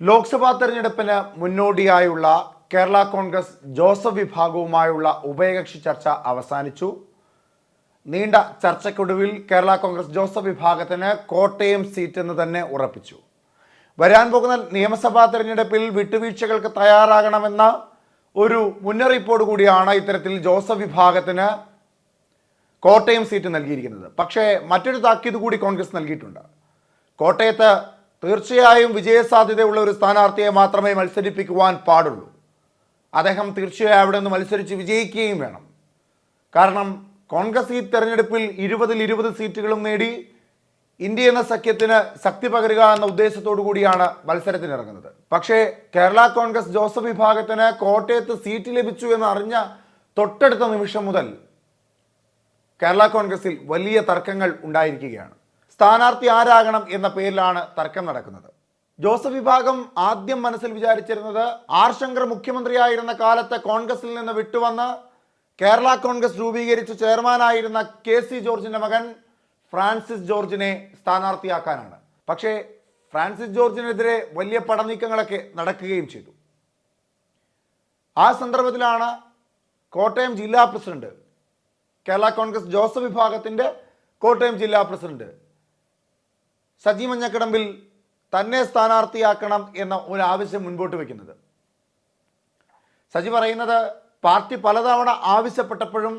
ലോക്സഭാ തെരഞ്ഞെടുപ്പിന് മുന്നോടിയായുള്ള കേരള കോൺഗ്രസ് ജോസഫ് വിഭാഗവുമായുള്ള ഉഭയകക്ഷി ചർച്ച അവസാനിച്ചു. നീണ്ട ചർച്ചയ്ക്കൊടുവിൽ കേരള കോൺഗ്രസ് ജോസഫ് വിഭാഗത്തിന് കോട്ടയം സീറ്റ് എന്ന് തന്നെ ഉറപ്പിച്ചു. വരാൻ പോകുന്ന നിയമസഭാ തെരഞ്ഞെടുപ്പിൽ വിട്ടുവീഴ്ചകൾക്ക് തയ്യാറാകണമെന്ന ഒരു മുന്നറിയിപ്പോട് കൂടിയാണ് ഇത്തരത്തിൽ ജോസഫ് വിഭാഗത്തിന് കോട്ടയം സീറ്റ് നൽകിയിരിക്കുന്നത്. പക്ഷേ മറ്റൊരു താക്കീത് കൂടി കോൺഗ്രസ് നൽകിയിട്ടുണ്ട്. കോട്ടയത്ത് തീർച്ചയായും വിജയസാധ്യതയുള്ള ഒരു സ്ഥാനാർത്ഥിയെ മാത്രമേ മത്സരിപ്പിക്കുവാൻ പാടുള്ളൂ. അദ്ദേഹം തീർച്ചയായും അവിടെ നിന്ന് മത്സരിച്ച് വിജയിക്കുകയും വേണം. കാരണം കോൺഗ്രസ് ഈ തെരഞ്ഞെടുപ്പിൽ ഇരുപതിൽ ഇരുപത് സീറ്റുകളും നേടി ഇന്ത്യ എന്ന സഖ്യത്തിന് ശക്തി പകരുക എന്ന ഉദ്ദേശത്തോടു കൂടിയാണ് മത്സരത്തിനിറങ്ങുന്നത്. പക്ഷേ കേരള കോൺഗ്രസ് ജോസഫ് വിഭാഗത്തിന് കോട്ടയത്ത് സീറ്റ് ലഭിച്ചു എന്ന് അറിഞ്ഞ തൊട്ടടുത്ത നിമിഷം മുതൽ കേരള കോൺഗ്രസിൽ വലിയ തർക്കങ്ങൾ ഉണ്ടായിരിക്കുകയാണ്. സ്ഥാനാർത്ഥി ആരാകണം എന്ന പേരിലാണ് തർക്കം നടക്കുന്നത്. ജോസഫ് വിഭാഗം ആദ്യം മനസ്സിൽ വിചാരിച്ചിരുന്നത് ആർ ശങ്കർ മുഖ്യമന്ത്രിയായിരുന്ന കാലത്ത് കോൺഗ്രസിൽ നിന്ന് വിട്ടുവന്ന് കേരള കോൺഗ്രസ് രൂപീകരിച്ച് ചെയർമാനായിരുന്ന കെ സി ജോർജിന്റെ മകൻ ഫ്രാൻസിസ് ജോർജിനെ സ്ഥാനാർത്ഥിയാക്കാനാണ്. പക്ഷേ ഫ്രാൻസിസ് ജോർജിനെതിരെ വലിയ പടനീക്കങ്ങളൊക്കെ നടക്കുകയും ചെയ്തു. ആ സന്ദർഭത്തിലാണ് കോട്ടയം ജില്ലാ പ്രസിഡന്റ് കേരള കോൺഗ്രസ് ജോസഫ് വിഭാഗത്തിന്റെ കോട്ടയം ജില്ലാ പ്രസിഡന്റ് സജി മഞ്ഞക്കിടമ്പിൽ തന്നെ സ്ഥാനാർത്ഥിയാക്കണം എന്ന ഒരു ആവശ്യം മുൻപോട്ട് വയ്ക്കുന്നത് സജി പറയുന്നത് പാർട്ടി പലതവണ ആവശ്യപ്പെട്ടപ്പോഴും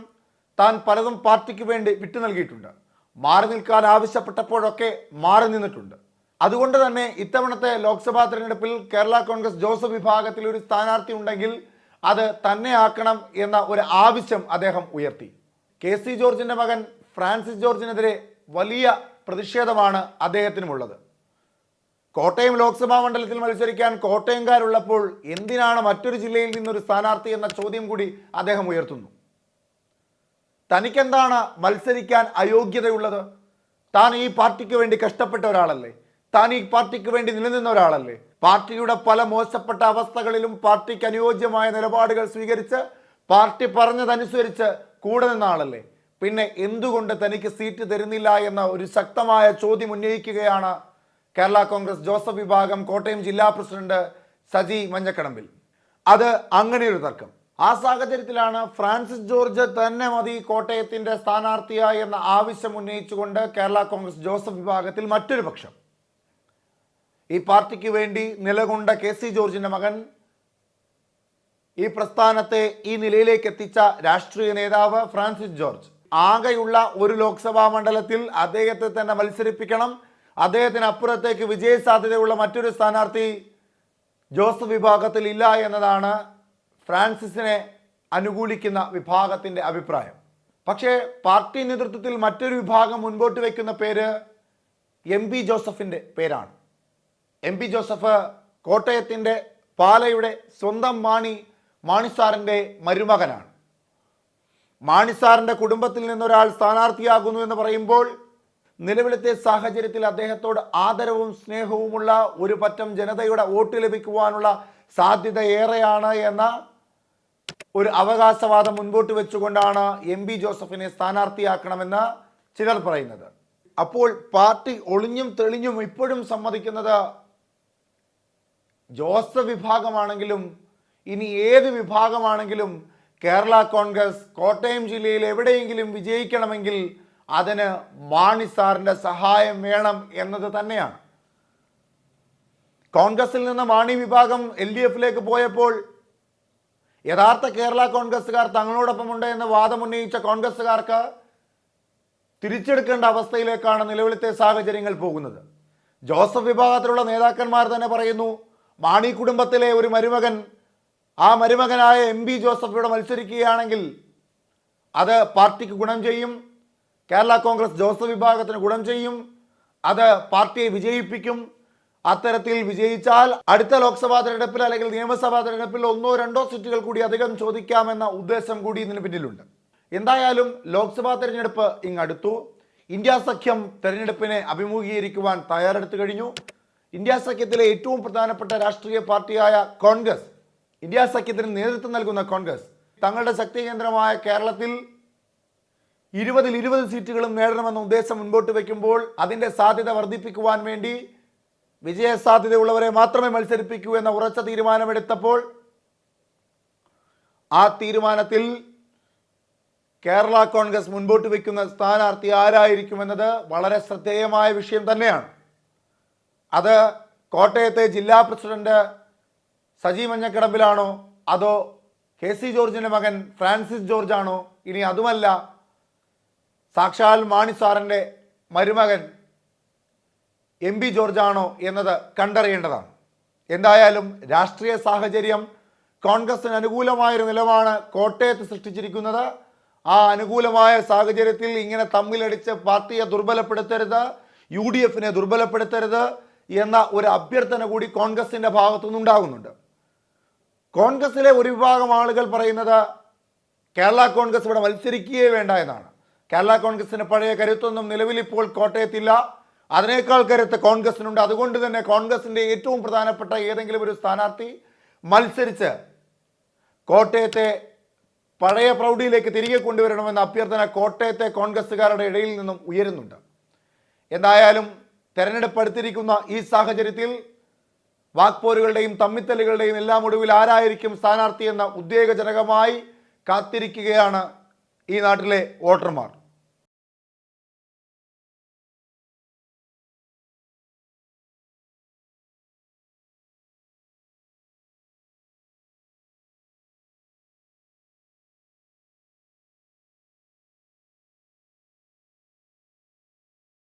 താൻ പലതും പാർട്ടിക്ക് വേണ്ടി വിട്ടു നൽകിയിട്ടുണ്ട്. മാറി നിൽക്കാൻ ആവശ്യപ്പെട്ടപ്പോഴൊക്കെ മാറി നിന്നിട്ടുണ്ട്. അതുകൊണ്ട് തന്നെ ഇത്തവണത്തെ ലോക്സഭാ തെരഞ്ഞെടുപ്പിൽ കേരള കോൺഗ്രസ് ജോസഫ് വിഭാഗത്തിൽ ഒരു സ്ഥാനാർത്ഥി ഉണ്ടെങ്കിൽ അത് തന്നെ ആക്കണം എന്ന ഒരു ആവശ്യം അദ്ദേഹം ഉയർത്തി. കെ സി ജോർജിന്റെ മകൻ ഫ്രാൻസിസ് ജോർജിനെതിരെ വലിയ പ്രതിഷേധമാണ് അദ്ദേഹത്തിനുമുള്ളത്. കോട്ടയം ലോക്സഭാ മണ്ഡലത്തിൽ മത്സരിക്കാൻ കോട്ടയംകാരുള്ളപ്പോൾ എന്തിനാണ് മറ്റൊരു ജില്ലയിൽ നിന്നൊരു സ്ഥാനാർത്ഥി എന്ന ചോദ്യം കൂടി അദ്ദേഹം ഉയർത്തുന്നു. തനിക്കെന്താണ് മത്സരിക്കാൻ അയോഗ്യതയുള്ളത്? താൻ ഈ പാർട്ടിക്ക് വേണ്ടി കഷ്ടപ്പെട്ട ഒരാളല്ലേ? താൻ ഈ പാർട്ടിക്ക് വേണ്ടി നിലനിന്ന ഒരാളല്ലേ? പാർട്ടിയുടെ പല മോശപ്പെട്ട അവസ്ഥകളിലും പാർട്ടിക്ക് അനുയോജ്യമായ നിലപാടുകൾ സ്വീകരിച്ച് പാർട്ടി പറഞ്ഞതനുസരിച്ച് കൂടെ നിന്ന ആളല്ലേ? പിന്നെ എന്തുകൊണ്ട് തനിക്ക് സീറ്റ് തരുന്നില്ല എന്ന ഒരു ശക്തമായ ചോദ്യം ഉന്നയിക്കുകയാണ് കേരള കോൺഗ്രസ് ജോസഫ് വിഭാഗം കോട്ടയം ജില്ലാ പ്രസിഡന്റ് സജി മഞ്ഞക്കടമ്പിൽ. അത് അങ്ങനെയൊരു തർക്കം. ആ സാഹചര്യത്തിലാണ് ഫ്രാൻസിസ് ജോർജ് തന്നെ മതി കോട്ടയത്തിന്റെ സ്ഥാനാർത്ഥിയായി എന്ന ആവശ്യം ഉന്നയിച്ചുകൊണ്ട് കേരള കോൺഗ്രസ് ജോസഫ് വിഭാഗത്തിൽ മറ്റൊരു പക്ഷം. ഈ പാർട്ടിക്ക് വേണ്ടി നിലകൊണ്ട കെ സി ജോർജിന്റെ മകൻ ഈ പ്രസ്ഥാനത്തെ ഈ നിലയിലേക്ക് എത്തിച്ച രാഷ്ട്രീയ നേതാവ് ഫ്രാൻസിസ് ജോർജ്. ആകെയുള്ള ഒരു ലോക്സഭാ മണ്ഡലത്തിൽ അദ്ദേഹത്തെ തന്നെ മത്സരിപ്പിക്കണം. അദ്ദേഹത്തിന് അപ്പുറത്തേക്ക് വിജയ സാധ്യതയുള്ള മറ്റൊരു സ്ഥാനാർത്ഥി ജോസഫ് വിഭാഗത്തിൽ ഇല്ല എന്നതാണ് ഫ്രാൻസിസിനെ അനുകൂലിക്കുന്ന വിഭാഗത്തിന്റെ അഭിപ്രായം. പക്ഷേ പാർട്ടി നേതൃത്വത്തിൽ മറ്റൊരു വിഭാഗം മുൻപോട്ട് വയ്ക്കുന്ന പേര് എം പി ജോസഫിന്റെ പേരാണ്. എം പി ജോസഫ് കോട്ടയത്തിന്റെ പാലയുടെ സ്വന്തം മാണി മാണിസാറിന്റെ മരുമകനാണ്. മാണിസാറിന്റെ കുടുംബത്തിൽ നിന്നൊരാൾ സ്ഥാനാർത്ഥിയാകുന്നു എന്ന് പറയുമ്പോൾ നിലവിലത്തെ സാഹചര്യത്തിൽ അദ്ദേഹത്തോട് ആദരവും സ്നേഹവുമുള്ള ഒരു പറ്റം ജനതയുടെ വോട്ട് ലഭിക്കുവാനുള്ള സാധ്യത ഏറെയാണ് എന്ന ഒരു അവകാശവാദം മുൻപോട്ട് വെച്ചുകൊണ്ടാണ് എം ബി ജോസഫിനെ സ്ഥാനാർത്ഥിയാക്കണമെന്ന് ചിലർ പറയുന്നത്. അപ്പോൾ പാർട്ടി ഒളിഞ്ഞും തെളിഞ്ഞും ഇപ്പോഴും സമ്മതിക്കുന്നത് ജോസഫ് വിഭാഗമാണെങ്കിലും ഇനി ഏത് വിഭാഗമാണെങ്കിലും കേരള കോൺഗ്രസ് കോട്ടയം ജില്ലയിൽ എവിടെയെങ്കിലും വിജയിക്കണമെങ്കിൽ അതിന് മാണി സാറിന്റെ സഹായം വേണം എന്നത് തന്നെയാണ്. കോൺഗ്രസിൽ നിന്ന് മാണി വിഭാഗം എൽ ഡി എഫിലേക്ക് പോയപ്പോൾ യഥാർത്ഥ കേരള കോൺഗ്രസ്സുകാർ തങ്ങളോടൊപ്പമുണ്ട് എന്ന് വാദമുന്നയിച്ച കോൺഗ്രസ്സുകാർക്ക് തിരിച്ചെടുക്കേണ്ട അവസ്ഥയിലേക്കാണ് നിലവിലത്തെ സാഹചര്യങ്ങൾ പോകുന്നത്. ജോസഫ് വിഭാഗത്തിലുള്ള നേതാക്കന്മാർ തന്നെ പറയുന്നു മാണി കുടുംബത്തിലെ ഒരു മരുമകൻ ആ മരുമകനായ എം ബി ജോസഫ് ഇവിടെ മത്സരിക്കുകയാണെങ്കിൽ അത് പാർട്ടിക്ക് ഗുണം ചെയ്യും. കേരള കോൺഗ്രസ് ജോസഫ് വിഭാഗത്തിന് ഗുണം ചെയ്യും. അത് പാർട്ടിയെ വിജയിപ്പിക്കും. അത്തരത്തിൽ വിജയിച്ചാൽ അടുത്ത ലോക്സഭാ തെരഞ്ഞെടുപ്പിൽ അല്ലെങ്കിൽ നിയമസഭാ തെരഞ്ഞെടുപ്പിൽ ഒന്നോ രണ്ടോ സീറ്റുകൾ കൂടി അധികം ചോദിക്കാമെന്ന ഉദ്ദേശം കൂടി ഇതിന് പിന്നിലുണ്ട്. എന്തായാലും ലോക്സഭാ തെരഞ്ഞെടുപ്പ് ഇങ്ങടുത്തു ഇന്ത്യ സഖ്യം തെരഞ്ഞെടുപ്പിനെ അഭിമുഖീകരിക്കുവാൻ തയ്യാറെടുത്തു കഴിഞ്ഞു. ഇന്ത്യ സഖ്യത്തിലെ ഏറ്റവും പ്രധാനപ്പെട്ട രാഷ്ട്രീയ പാർട്ടിയായ കോൺഗ്രസ് ഇന്ത്യ സഖ്യത്തിന് നേതൃത്വം നൽകുന്ന കോൺഗ്രസ് തങ്ങളുടെ ശക്തി കേന്ദ്രമായ കേരളത്തിൽ ഇരുപതിൽ ഇരുപത് സീറ്റുകളും നേടണമെന്ന ഉദ്ദേശം മുൻപോട്ട് വയ്ക്കുമ്പോൾ അതിന്റെ സാധ്യത വർദ്ധിപ്പിക്കുവാൻ വേണ്ടി വിജയ സാധ്യതയുള്ളവരെ മാത്രമേ മത്സരിപ്പിക്കൂ എന്ന ഉറച്ച തീരുമാനമെടുത്തപ്പോൾ ആ തീരുമാനത്തിൽ കേരള കോൺഗ്രസ് മുൻപോട്ട് വയ്ക്കുന്ന സ്ഥാനാർത്ഥി ആരായിരിക്കുമെന്നത് വളരെ ശ്രദ്ധേയമായ വിഷയം തന്നെയാണ്. അത് കോട്ടയത്തെ ജില്ലാ പ്രസിഡന്റ് സജി മഞ്ഞക്കടമ്പിലാണോ? അതോ കെ സി ജോർജിന്റെ മകൻ ഫ്രാൻസിസ് ജോർജ് ആണോ ഇനി അതുമല്ല സാക്ഷാൽ മാണി സാറിന്റെ മരുമകൻ എം ജോർജ് ആണോ എന്നത് കണ്ടറിയേണ്ടതാണ്. എന്തായാലും രാഷ്ട്രീയ സാഹചര്യം കോൺഗ്രസിന് അനുകൂലമായൊരു നിലവാണ് കോട്ടയത്ത് സൃഷ്ടിച്ചിരിക്കുന്നത്. ആ അനുകൂലമായ സാഹചര്യത്തിൽ ഇങ്ങനെ തമ്മിലടിച്ച് പാർട്ടിയെ ദുർബലപ്പെടുത്തരുത് യു ഡി എഫിനെ ദുർബലപ്പെടുത്തരുത് എന്ന ഒരു അഭ്യർത്ഥന കൂടി കോൺഗ്രസിന്റെ ഭാഗത്തുനിന്നുണ്ടാകുന്നുണ്ട്. കോൺഗ്രസിലെ ഒരു വിഭാഗം ആളുകൾ പറയുന്നത് കേരള കോൺഗ്രസ് ഇവിടെ മത്സരിക്കുകയേ വേണ്ട എന്നാണ്. കേരള കോൺഗ്രസിന് പഴയ കരുത്തൊന്നും നിലവിൽ ഇപ്പോൾ കോട്ടയത്തില്ല. അതിനേക്കാൾ കരുത്ത് കോൺഗ്രസിനുണ്ട്. അതുകൊണ്ട് തന്നെ കോൺഗ്രസിന്റെ ഏറ്റവും പ്രധാനപ്പെട്ട ഏതെങ്കിലും ഒരു സ്ഥാനാർത്ഥി മത്സരിച്ച് കോട്ടയത്തെ പഴയ പ്രൗഢിയിലേക്ക് തിരികെ കൊണ്ടുവരണമെന്ന അഭ്യർത്ഥന കോട്ടയത്തെ കോൺഗ്രസ്സുകാരുടെ ഇടയിൽ നിന്നും ഉയരുന്നുണ്ട്. എന്തായാലും തെരഞ്ഞെടുപ്പ് അടുത്തിരിക്കുന്ന ഈ സാഹചര്യത്തിൽ വാക്പോരുകളുടെയും തമ്മിത്തലുകളുടെയും എല്ലാം ഒടുവിൽ ആരായിരിക്കും സ്ഥാനാർത്ഥി എന്ന ഉദ്വേഗജനകമായി കാത്തിരിക്കുകയാണ് ഈ നാട്ടിലെ വോട്ടർമാർ.